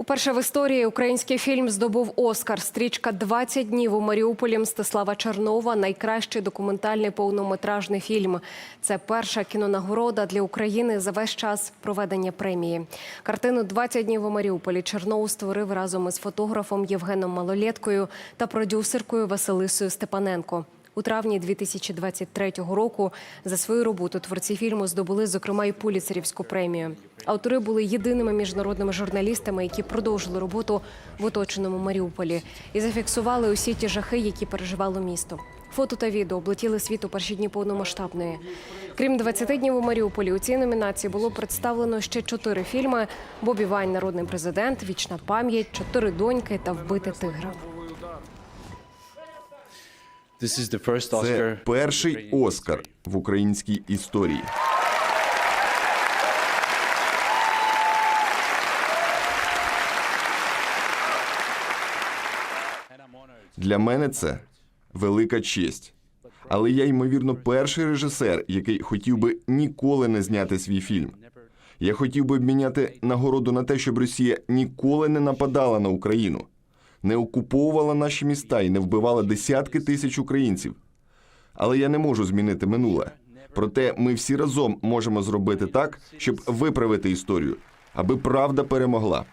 Уперше в історії український фільм здобув Оскар. Стрічка «20 днів у Маріуполі Мстислава Чернова. Найкращий документальний повнометражний фільм. Це перша кінонагорода для України за весь час проведення премії. Картину «20 днів у Маріуполі Чернов створив разом із фотографом Євгеном Малолєткою та продюсеркою Василисою Степаненко. У травні 2023 року за свою роботу творці фільму здобули, зокрема, і Пуліцерівську премію. Автори були єдиними міжнародними журналістами, які продовжили роботу в оточеному Маріуполі і зафіксували усі ті жахи, які переживало місто. Фото та відео облетіли світ у перші дні повномасштабної. Крім 20 днів у Маріуполі, у цій номінації було представлено ще чотири фільми: Бобі Вайн, народний президент, Вічна пам'ять, Чотири доньки та Вбити тигра. Це перший Оскар в українській історії. Для мене це велика честь. Але я, ймовірно, перший режисер, який хотів би ніколи не зняти свій фільм. Я хотів би обміняти нагороду на те, щоб Росія ніколи не нападала на Україну, не окуповувала наші міста і не вбивала десятки тисяч українців. Але я не можу змінити минуле. Проте ми всі разом можемо зробити так, щоб виправити історію, аби правда перемогла.